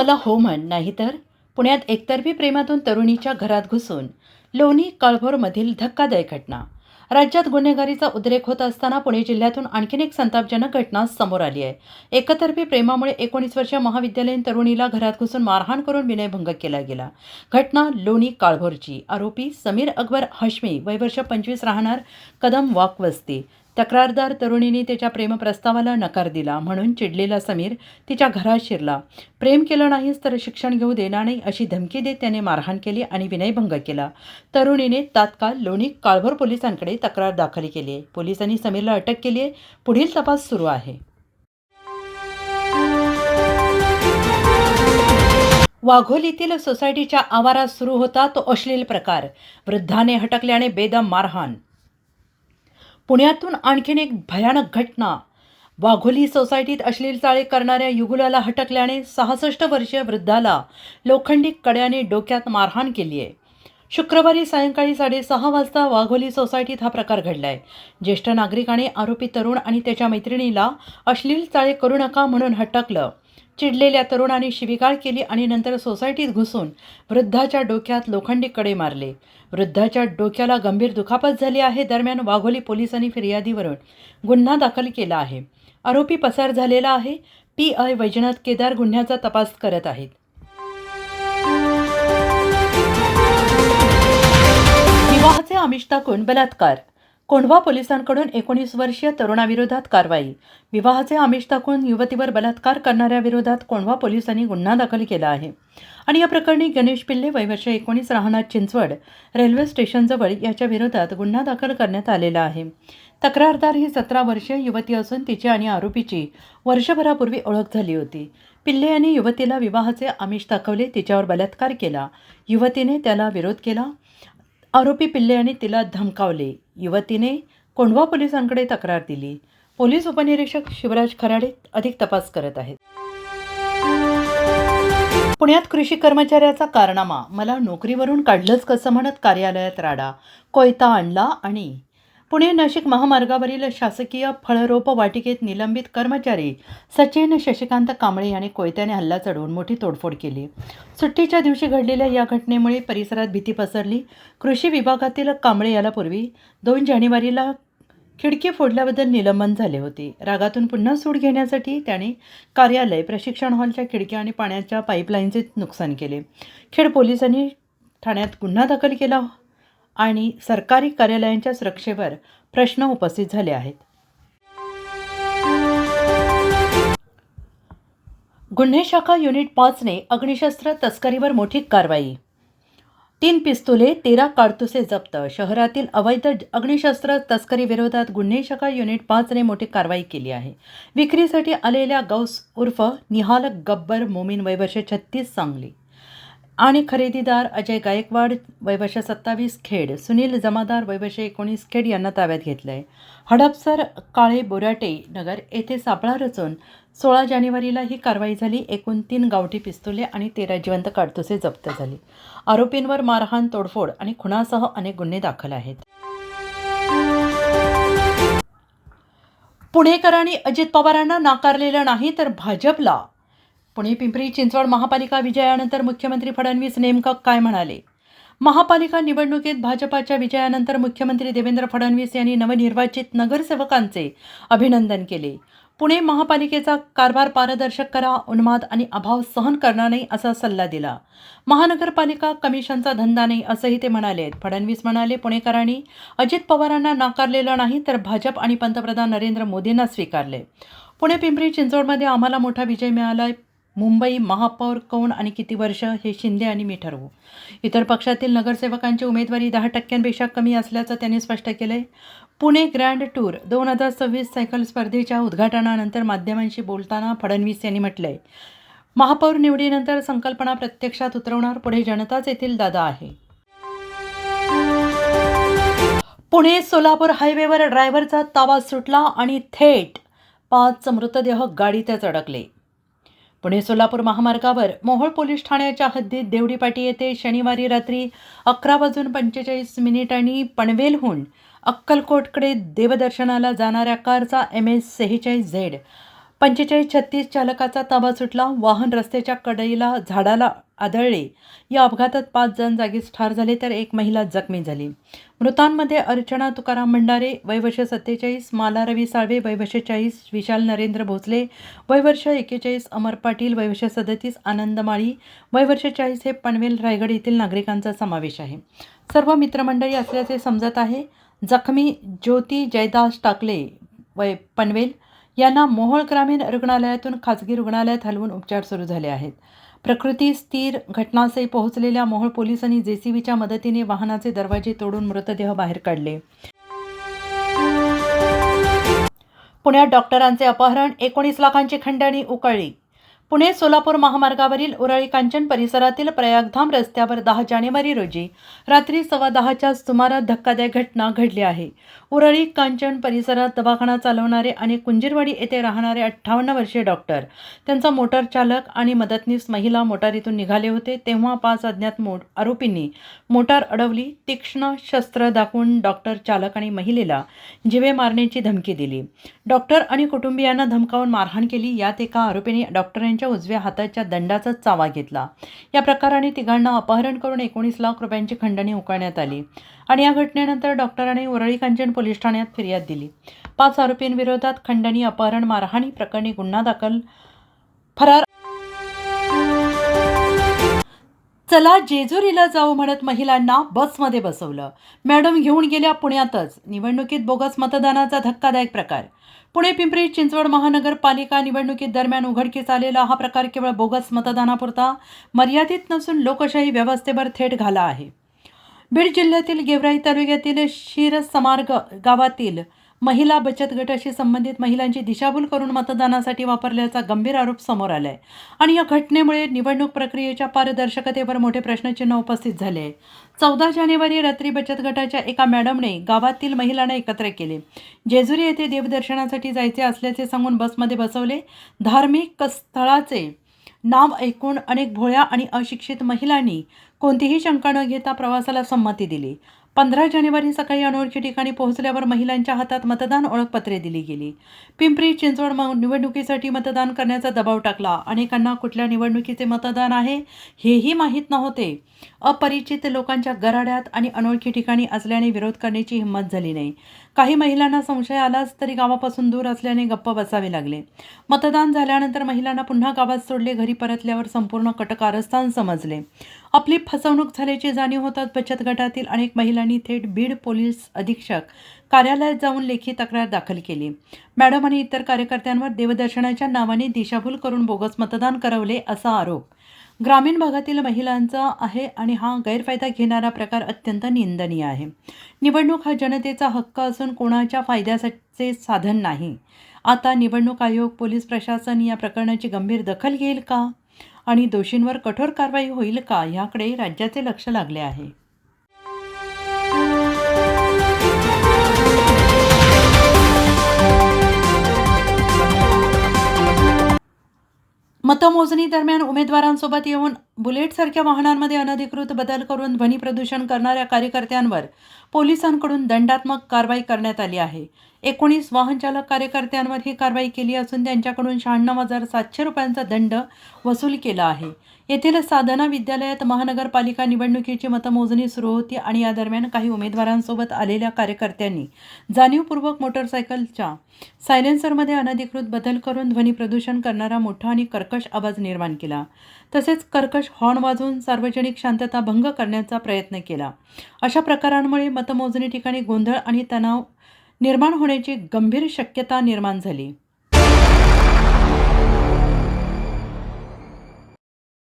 मला हो म्हण नाहीतर? पुण्यात एकतर्फी प्रेमातून तरुणीच्या घरात घुसून लोणी काळभोरमधील धक्कादायक घटना. राज्यात गुन्हेगारीचा उद्रेक होत असताना पुणे जिल्ह्यातून आणखीन एक संतापजनक घटना समोर आली आहे. एकतर्फी प्रेमामुळे एकोणीस वर्षीय महाविद्यालयीन तरुणीला घरात घुसून मारहाण करून विनयभंग केला गेला. घटना लोणी काळभोरची. आरोपी समीर अकबर हश्मी वय वर्ष पंचवीस राहणार कदम वाक वस्ती तक्रारदार तरुणीने त्याच्या प्रेमप्रस्तावाला नकार दिला म्हणून चिडलेला समीर तिच्या घरात शिरला. प्रेम केलं नाहीस तर शिक्षण घेऊ देणार नाही अशी धमकी देत त्याने मारहाण केली आणि विनयभंग केला. तरुणीने तात्काळ लोणी काळभोर पोलिसांकडे तक्रार दाखल केली. आहे पोलिसांनी समीरला अटक केली आहे. पुढील तपास सुरू आहे. वाघोलीतील सोसायटीच्या आवारात सुरू होता तो अश्लील प्रकार. वृद्धाने हटकल्याने बेदम मारहाण पुण्यातून आणखीन एक भयानक घटना. वाघोली सोसायटीत अश्लील चाळे करणाऱ्या युगुलाला हटकल्याने सहासष्ट वर्षीय वृद्धाला लोखंडी कड्याने डोक्यात मारहाण केली आहे. शुक्रवारी सायंकाळी साडेसहा वाजता वाघोली सोसायटीत हा प्रकार घडला आहे ज्येष्ठ नागरिकाने आरोपी तरुण आणि त्याच्या मैत्रिणीला अश्लील चाळे करू नका म्हणून हटकलं. चिडलेल्या तरुणाने शिबिकाळ केली आणि नंतर सोसायटीत घुसून वृद्धाच्या डोक्यात लोखंडी कडे मारले. वृद्धाच्या डोक्याला गंभीर दुखापत झाली आहे. दरम्यान वाघोली पोलिसांनी फिर्यादीवरून गुन्हा दाखल केला आहे. आरोपी पसार झालेला आहे. पी आय वैजनाथ केदार गुन्ह्याचा तपास करत आहेत. विवाहाचे आमिष टाकून बलात्कार कोंढवा पोलिसांकडून एकोणीस वर्षीय तरुणाविरोधात कारवाई. विवाहाचे आमिष दाखवून युवतीवर बलात्कार करणाऱ्या विरोधात कोंढवा पोलिसांनी गुन्हा दाखल केला आहे. आणि या प्रकरणी गणेश पिल्ले वैवर्ष एकोणीस राहणार चिंचवड रेल्वे स्टेशनजवळ याच्या विरोधात गुन्हा दाखल करण्यात आलेला आहे. तक्रारदार ही सतरा वर्षीय युवती असून तिची आणि आरोपीची वर्षभरापूर्वी ओळख झाली होती. पिल्ले यांनी युवतीला विवाहाचे आमिष दाखवले तिच्यावर बलात्कार केला. युवतीने त्याला विरोध केला. आरोपी पिल्ले तिला धमकावले. युवतीने कोंढवा पोलिसांकडे तक्रार दिली. पोलीस उपनिरीक्षक शिवराज खराडे अधिक तपास करत आहेत. पुण्यात कृषी कर्मचाऱ्याचा कारनामा. मला नोकरीवरून काढलंच कसं म्हणत कार्यालयात राडा. कोयता आणला आणि पुणे नाशिक महामार्गावरील शासकीय फळरोप वाटिकेत निलंबित कर्मचारी सचिन शशिकांत कांबळे यांनी कोयत्याने हल्ला चढवून मोठी तोडफोड केली. सुट्टीच्या दिवशी घडलेल्या या घटनेमुळे परिसरात भीती पसरली. कृषी विभागातील कांबळे याला पूर्वी दोन जानेवारीला खिडकी फोडल्याबद्दल निलंबन झाले होते. रागातून पुन्हा सूट घेण्यासाठी त्याने कार्यालय प्रशिक्षण हॉलच्या खिडक्या आणि पाण्याच्या पाईपलाईनचे नुकसान केले. खेड पोलिसांनी ठाण्यात गुन्हा दाखल केला. आणि सरकारी कार्यालयांच्या सुरक्षेवर प्रश्न उपस्थित झाले आहेत. गुन्हे शाखा युनिट पाचने अग्निशस्त्र तस्करीवर मोठी कारवाई. तीन पिस्तुले तेरा काडतुसे जप्त. शहरातील अवैध अग्निशस्त्र तस्करी विरोधात गुन्हे शाखा युनिट पाचने मोठी कारवाई केली आहे. विक्रीसाठी आलेल्या गौस उर्फ निहाल गब्बर मोमीन वयवर्ष छत्तीस सांगली. आणि खरेदीदार अजय गायकवाड वयवर्ष सत्तावीस खेड सुनील जमादार वयवर्ष एकोणीस खेड यांना ताब्यात घेतलं आहे हडपसर काळे बोराटे नगर येथे सापळा रचून सोळा जानेवारीला ही कारवाई झाली. एकूण तीन गावठी पिस्तुले आणि तेरा जिवंत काडतुसे जप्त झाले. आरोपींवर मारहाण तोडफोड आणि खुनासह अनेक गुन्हे दाखल आहेत. पुणेकरांनी अजित पवारांना नाकारलेलं नाही तर भाजपला पुणे पिंपरी चिंचवड महापालिका विजयानंतर मुख्यमंत्री फडणवीस नेमकं काय म्हणाले? महापालिका निवडणुकीत भाजपाच्या विजयानंतर मुख्यमंत्री देवेंद्र फडणवीस यांनी नवनिर्वाचित नगरसेवकांचे अभिनंदन केले. पुणे महापालिकेचा कारभार पारदर्शक करा उन्माद आणि अभाव सहन करणार नाही असा सल्ला दिला. महानगरपालिका कमिशनचा धंदा नाही असंही ते म्हणाले. फडणवीस म्हणाले पुणेकरांनी अजित पवारांना नाकारलेलं नाही तर भाजप आणि पंतप्रधान नरेंद्र मोदींना स्वीकारले. पुणे पिंपरी चिंचवडमध्ये आम्हाला मोठा विजय मिळाला मुंबई महापौर कोण आणि किती वर्ष हे शिंदे आणि मी ठरवू. इतर पक्षातील नगरसेवकांची उमेदवारी दहा टक्क्यांपेक्षा कमी असल्याचं त्यांनी स्पष्ट केलं आहे पुणे ग्रँड टूर दोन हजार सव्वीस सायकल स्पर्धेच्या उद्घाटनानंतर माध्यमांशी बोलताना फडणवीस यांनी म्हटलं आहे महापौर निवडीनंतर संकल्पना प्रत्यक्षात उतरवणार पुढे जनताच येथील दादा आहे. पुणे सोलापूर हायवेवर ड्रायव्हरचा ताबा सुटला आणि थेट पाच मृतदेह गाडीतच अडकले. पुणे सोलापूर महामार्गावर मोहोळ पोलीस ठाण्याच्या हद्दीत देवडीपाटी येथे शनिवारी रात्री अकरा वाजून पंचेचाळीस मिनिटांनी पनवेलहून अक्कलकोटकडे देवदर्शनाला जाणाऱ्या कारचा एम एस सेहेचाळीस झेड पंचेचाळीस छत्तीस चालकाचा ताबा सुटला. वाहन रस्त्याच्या कडेला झाडाला आदळले. या अपघातात पाच जण जागीच ठार झाले तर एक महिला जखमी झाली. मृतांमध्ये अर्चना तुकाराम भंडारे वयवर्ष सत्तेचाळीस माला रवी साळवे वयवर्ष चाळीस विशाल नरेंद्र भोसले वयवर्ष एकेचाळीस अमर पाटील वयवर्ष सदतीस आनंद माळी वयवर्ष चाळीस हे पनवेल रायगड येथील नागरिकांचा समावेश आहे. सर्व मित्रमंडळी असल्याचे समजत आहे. जखमी ज्योती जयदास टाकले वय पनवेल यांना मोहोळ ग्रामीण रुग्णालयातून खाजगी रुग्णालयात हलवून उपचार सुरू झाले आहेत. प्रकृती स्थिर घटनास्थळी पोहोचलेल्या मोहोळ पोलिसांनी जेसीबीच्या मदतीने वाहनाचे दरवाजे तोडून मृतदेह बाहेर काढले. पुण्यात डॉक्टरांचे अपहरण एकोणीस लाखांची खंडणी उकळली. पुणे सोलापूर महामार्गावरील उरळी कांचन परिसरातील प्रयागधाम रस्त्यावर दहा जानेवारी रोजी रात्री सव्वा दहाच्या सुमारास धक्कादायक घटना घडली आहे. उरळी कांचन परिसरात दवाखाना चालवणारे आणि कुंजीरवाडी येथे राहणारे अठ्ठावन्न वर्षीय डॉक्टर त्यांचा मोटार चालक आणि मदतनीस महिला मोटारीतून निघाले होते. तेव्हा पाच अज्ञात मोट आरोपींनी मोटार अडवली तीक्ष्ण शस्त्र दाखवून डॉक्टर चालक आणि महिलेला जिवे मारण्याची धमकी दिली. डॉक्टर आणि कुटुंबियांना धमकावून मारहाण केली. यात एका आरोपीने डॉक्टरांची त्यांच्या उजव्या हाताच्या दंडाचा चावा घेतला. या प्रकाराने तिघांना अपहरण करून एकोणीस लाख रुपयांची खंडणी उकळण्यात आली आणि या घटनेनंतर डॉक्टरांनी वरळी कांचन पोलीस ठाण्यात फिर्याद दिली. पाच आरोपींविरोधात खंडणी अपहरण मारहाणी प्रकरणी गुन्हा दाखल फरार चला जेजुरीला जाऊ म्हणत महिलांना बसमध्ये बसवलं. मॅडम घेऊन गेल्या पुण्यातच. निवडणुकीत बोगस मतदानाचा धक्कादायक प्रकार. पुणे पिंपरी चिंचवड महानगरपालिका निवडणुकीत दरम्यान उघडकीस आलेला हा प्रकार केवळ बोगस मतदानापुरता मर्यादित नसून लोकशाही व्यवस्थेवर थेट घाला आहे. बीड जिल्ह्यातील गेवराई तालुक्यातील शिरसमार्ग गावातील महिला बचत गटाशी संबंधित महिलांची दिशाभूल करून मतदानासाठी वापरल्याचा गंभीर आरोप समोर आलाय. आणि या घटनेमुळे निवडणूक प्रक्रियेच्या पारदर्शकतेवर मोठे प्रश्नचिन्ह उपस्थित झाले. आहे चौदा जानेवारी रात्री बचत गटाच्या एका मॅडमने गावातील महिलांना एकत्र केले. जेजुरी येथे देवदर्शनासाठी जायचे असल्याचे सांगून बसमध्ये बसवले. धार्मिक स्थळाचे नाव ऐकून अनेक भोळ्या आणि अशिक्षित महिलांनी कोणतीही शंका न घेता प्रवासाला संमती दिली. पंधरा जानेवारी सकाळी अनोळखी ठिकाणी पोहोचल्यावर महिलांच्या हातात मतदान ओळखपत्रे दिली गेली. पिंपरी चिंचवड निवडणुकीसाठी मतदान करण्याचा दबाव टाकला. अनेकांना कुठल्या निवडणुकीचे मतदान आहे हेही माहीत नव्हते. अपरिचित लोकांच्या गराड्यात आणि अनोळखी ठिकाणी असल्याने विरोध करण्याची हिंमत झाली नाही. काही महिलांना संशय आलाच तरी गावापासून दूर असल्याने गप्प बसावे लागले. मतदान झाल्यानंतर महिलांना पुन्हा गावात सोडले घरी परतल्यावर संपूर्ण कटकारस्थान समजले. आपली फसवणूक झाल्याची जाणीव होताच बचत गटातील अनेक महिलांनी थेट बीड पोलीस अधीक्षक कार्यालयात जाऊन लेखी तक्रार दाखल केली. मॅडम आणि इतर कार्यकर्त्यांवर देवदर्शनाच्या नावाने दिशाभूल करून बोगस मतदान करवले असा आरोप ग्रामीण भागातील महिलांचा आहे आणि हा गैरफायदा घेणारा प्रकार अत्यंत निंदनीय आहे. निवडणूक हा जनतेचा हक्क असून कोणाच्या फायद्याचे साधन नाही. आता निवडणूक आयोग पोलीस प्रशासन या प्रकरणाची गंभीर दखल घेईल का? आणि दोषींवर कठोर कारवाई होईल का? याकडे राज्याचे लक्ष लागले आहे. मतमोजणी दरम्यान उमेदवारांसोबत येऊन बुलेटसारख्या वाहनांमध्ये अनधिकृत बदल करून ध्वनी प्रदूषण करणाऱ्या कार्यकर्त्यांवर पोलिसांकडून दंडात्मक कारवाई करण्यात आली आहे. एकोणीस वाहनचालक कार्यकर्त्यांवर ही कारवाई केली असून त्यांच्याकडून शहाण्णव हजार सातशे रुपयांचा दंड वसूल केला आहे. येथील साधना विद्यालयात महानगरपालिका निवडणुकीची मतमोजणी सुरू होती आणि या दरम्यान काही उमेदवारांसोबत आलेल्या कार्यकर्त्यांनी जाणीवपूर्वक मोटरसायकलच्या सायलेन्सरमध्ये अनधिकृत बदल करून ध्वनी प्रदूषण करणारा मोठा आणि कर्कश आवाज निर्माण केला. तसेच कर्कश हॉर्न वाजवून सार्वजनिक शांतता भंग करण्याचा प्रयत्न केला. अशा प्रकारांमुळे मतमोजणी ठिकाणी गोंधळ आणि तणाव निर्माण होण्याची गंभीर शक्यता निर्माण झाली.